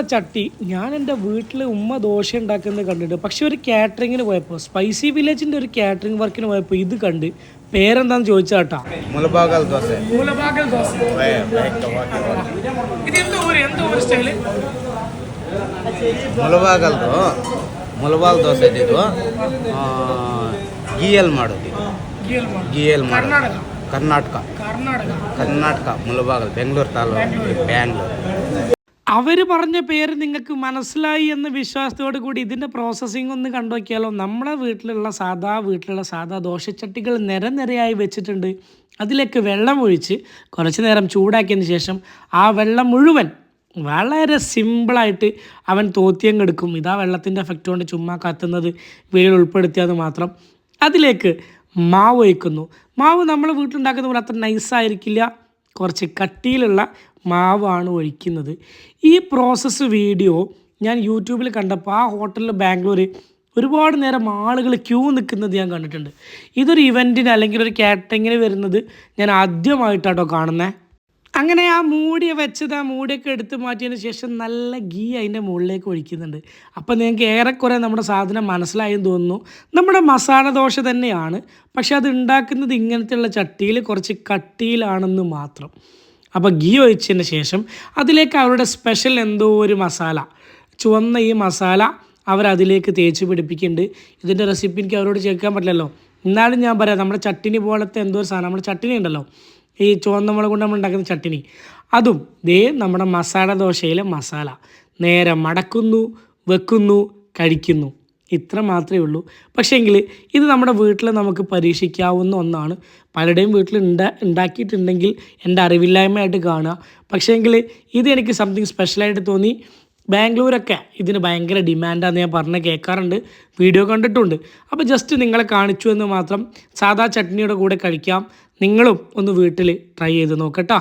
ഇങ്ങനത്തെയുള്ള ചട്ടി ഞാൻ എൻ്റെ വീട്ടിൽ ഉമ്മ ദോശ ഉണ്ടാക്കുന്നത് കണ്ടിട്ട് പക്ഷെ ഒരു കാറ്ററിങ്ങിന് പോയപ്പോൾ സ്പൈസി വില്ലേജിൻ്റെ ഒരു കാറ്ററിംഗ് വർക്കിന് പോയപ്പോൾ ഇത് കണ്ട് പേരെന്താന്ന് ചോദിച്ചാ കേട്ടാ മുളബാഗൽ ദോശ മുലഭാഗൽ ദോശ ഇത് എന്താ ഒരു എന്താ ഒരു സ്റ്റൈല് ಮುಳಬಾಗಲ್ದು ಮುಳಬಾಲ್ ದೋಸೆ ಇದ್ದಿದ್ದು ಗೀಯಲ್ಲಿ ಮಾಡೋದು ಇದು ಗೀಯಲ್ಲಿ ಮಾಡೋದು കർണാടക ಕರ್ನಾಟಕ കർണാടക ಕರ್ನಾಟಕ ಮುಳಬಾಗಲ್ ಬೆಂಗಳೂರು ತಾಲೂಕು ಬ್ಯಾಂಗ್ಳೂರು അവർ പറഞ്ഞ പേര് നിങ്ങൾക്ക് മനസ്സിലായി എന്ന വിശ്വാസത്തോടു കൂടി ഇതിന്റെ പ്രോസസ്സിംഗ് ഒന്ന് കണ്ടു നമ്മുടെ വീട്ടിലുള്ള സാധാ വീട്ടിലുള്ള സാധാ ദോശച്ചട്ടികൾ നിരനിരയായി വെച്ചിട്ടുണ്ട്. അതിലേക്ക് വെള്ളം ഒഴിച്ച് കുറച്ച് നേരം ചൂടാക്കിയതിന് ശേഷം ആ വെള്ളം മുഴുവൻ വളരെ സിമ്പിളായിട്ട് അവൻ തോത്തിയങ്ങെടുക്കും ഇതാ വെള്ളത്തിന്റെ എഫക്റ്റ് കൊണ്ട് ചുമ്മാ കത്തുന്നത് വീഡിയോയിൽ ഉൾപ്പെടുത്തിയത് മാത്രം. അതിലേക്ക് മാവ് ഒഴിക്കുന്നു. മാവ് നമ്മൾ വീട്ടിലുണ്ടാക്കുന്ന പോലെ അത്ര നൈസായിരിക്കില്ല കുറച്ച് കട്ടിയിലുള്ള മാവാണ് ഒഴിക്കുന്നത്. ഈ പ്രോസസ്സ് വീഡിയോ ഞാൻ യൂട്യൂബിൽ കണ്ടപ്പോൾ ആ ഹോട്ടലിൽ ബാംഗ്ലൂർ ഒരുപാട് നേരം ആളുകൾ ക്യൂ നിൽക്കുന്നത് ഞാൻ കണ്ടിട്ടുണ്ട്. ഇതൊരു ഇവന്റിന് അല്ലെങ്കിൽ ഒരു കാറ്ററിങ്ങിന് വരുന്നത് ഞാൻ ആദ്യമായിട്ടാട്ടോ കാണുന്നത് അങ്ങനെ ആ മൂടി വെച്ചത് ആ മൂടിയൊക്കെ എടുത്ത് മാറ്റിയതിന് ശേഷം നല്ല ഗീ അതിന്റെ മുകളിലേക്ക് ഒഴിക്കുന്നുണ്ട്. അപ്പോൾ നിങ്ങൾക്ക് ഏറെക്കുറെ നമ്മുടെ സാധനം മനസ്സിലായെന്ന് തോന്നുന്നു. നമ്മുടെ മസാല ദോശ തന്നെയാണ്. പക്ഷെ അത് ഉണ്ടാക്കുന്നത് ഇങ്ങനത്തെയുള്ള ചട്ടിയിൽ കുറച്ച് കട്ടിയിലാണെന്ന് മാത്രം. അപ്പോൾ ഗീ ഒഴിച്ചതിന് ശേഷം അതിലേക്ക് അവരുടെ സ്പെഷ്യൽ എന്തോ ഒരു മസാല ചുവന്ന ഈ മസാല അവരതിലേക്ക് തേച്ച് പിടിപ്പിക്കുന്നുണ്ട്. ഇതിന്റെ റെസിപ്പി എനിക്ക് അവരോട് ചേർക്കാൻ പറ്റില്ലല്ലോ. എന്നാലും ഞാൻ പറയാം നമ്മുടെ ചട്ടിനി പോലത്തെ എന്തോ ഒരു സാധനം നമ്മുടെ ചട്ടിനി ഉണ്ടല്ലോ. ഈ ചുവന്ന മുളക് കൊണ്ട് നമ്മൾ ഉണ്ടാക്കുന്ന ചട്ടിനി. അതും ദേ നമ്മുടെ മസാല ദോശയിലെ മസാല. നേരെ മടക്കുന്നു വെക്കുന്നു കഴിക്കുന്നു. ഇത്ര മാത്രമേ ഉള്ളൂ. പക്ഷേങ്കിൽ ഇത് നമ്മുടെ വീട്ടിൽ നമുക്ക് പരീക്ഷിക്കാവുന്ന ഒന്നാണ്. പലരുടെയും വീട്ടിൽ ഉണ്ടാ ഉണ്ടാക്കിയിട്ടുണ്ടെങ്കിൽ എന്റെ അറിവില്ലായ്മയായിട്ട് കാണുക. പക്ഷേങ്കിൽ ഇത് എനിക്ക് സംതിങ് സ്പെഷ്യലായിട്ട് തോന്നി. ബാംഗ്ലൂരൊക്കെ ഇതിന് ഭയങ്കര ഡിമാൻഡാന്ന് ഞാൻ പറഞ്ഞ് കേൾക്കാറുണ്ട്. വീഡിയോ കണ്ടിട്ടുണ്ട്. അപ്പോൾ ജസ്റ്റ് നിങ്ങളെ കാണിച്ചു എന്ന് മാത്രം സാധാ ചട്നിയുടെ കൂടെ കഴിക്കാം. നിങ്ങളും ഒന്ന് വീട്ടിൽ ട്രൈ ചെയ്ത് നോക്കട്ടോ